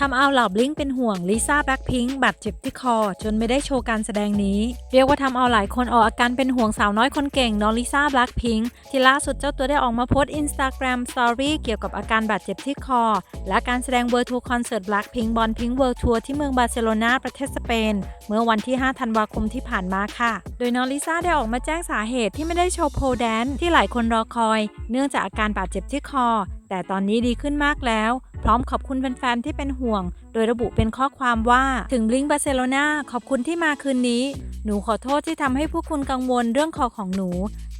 ทำเอาเหล่าบลิงเป็นห่วงลิซ่าแบล็คพิงค์บาดเจ็บที่คอ จนไม่ได้โชว์การแสดงนี้ เรียกว่าทำเอาหลายคนออกอาการเป็นห่วงสาวน้อยคนเก่งน้องลิซ่าแบล็คพิงค์ที่ล่าสุดเจ้าตัวได้ออกมาโพสต์อินสตาแกรมสตอรี่เกี่ยวกับอาการบาดเจ็บที่คอ และการแสดงเวอร์ทัวร์คอนเสิร์ตแบล็คพิงค์บอลพิงค์เวิร์ทัวร์ที่เมืองบาร์เซโลนาประเทศสเปน เมื่อวันที่ 5 ธันวาคมที่ผ่านมาค่ะ โดยน้องลิซ่าได้ออกมาแจ้งสาเหตุที่ไม่ได้โชว์โพลแดนที่หลายคนรอคอย เนื่องจากอาการบาดเจ็บที่คอแต่ตอนนี้ดีขึ้นมากแล้ว ร้อมขอบคุณแฟนๆที่เป็นห่วง โดยระบุเป็นข้อความว่าถึงบลิงบาร์เซโลนาขอบคุณที่มาคืนนี้ หนูขอโทษที่ทำให้ผู้คุณกังวลเรื่องคอของหนู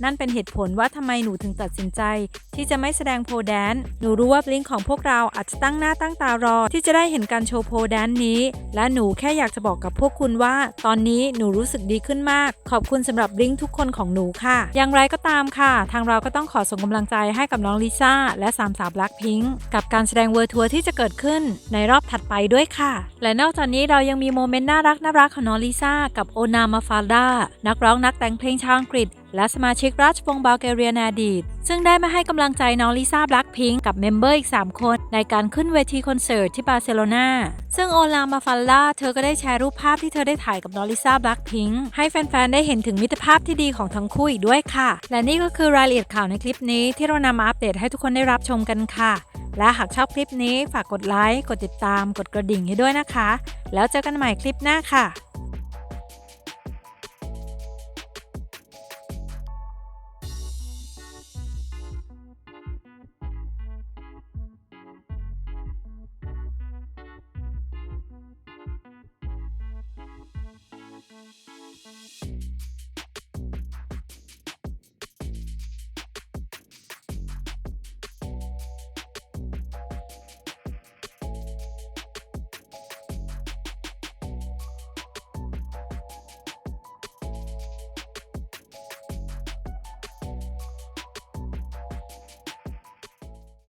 นั่นเป็นเหตุผลว่าทำไมหนูถึงตัดสินใจ ที่จะไม่แสดงโพแดนซ์หนูรู้ว่าบลิงของพวกเราอาจจะตั้งหน้าตั้งตารอ ที่จะได้เห็นการโชว์โพแดนซ์นี้ และหนูแค่อยากจะบอกกับพวกคุณว่า ตอนนี้หนูรู้สึกดีขึ้นมาก ขอบคุณสำหรับบลิงทุกคนของหนูค่ะ อย่างไรก็ตามค่ะ ทางเราก็ต้องขอส่งกำลังใจให้กับน้องลิซ่าและสามสาวบล็คพิงกับการแสดงเวอร์ทัวร์ที่จะเกิดขึ้นในรอบถัดไปด้วยค่ะ และนอกจากนี้เรายังมีโมเมนต์น่ารักน่ารักของน้องลิซ่ากับโอนามาฟาดานักร้องนักแต่งเพลงชาวอังกฤษ และสมาชิกราชวงศ์บัลแกเรียในอดีต ซึ่งได้มาให้กำลังใจน้องลิซ่าบล็คพิงกับเมมเบอร์อีก 3 คน ในการขึ้นเวทีคอนเสิร์ตที่บาร์เซโลนาซึ่งโอลามาฟัลล่าเธอก็ได้แชร์รูปภาพที่เธอได้ถ่ายกับน้องลิซ่าบล็คพิงให้แฟนๆ ได้เห็นถึงมิตรภาพที่ดีของทั้งคู่อีกด้วยค่ะ และนี่ก็คือรายละเอียดข่าวในคลิปนี้ที่เรานำมาอัปเดตให้ทุกคนได้รับชมกันค่ะ และหากชอบคลิปนี้ฝากกดไลค์กดติดตาม กดกระดิ่งให้ด้วยนะคะ แล้วเจอกันใหม่คลิปหน้าค่ะ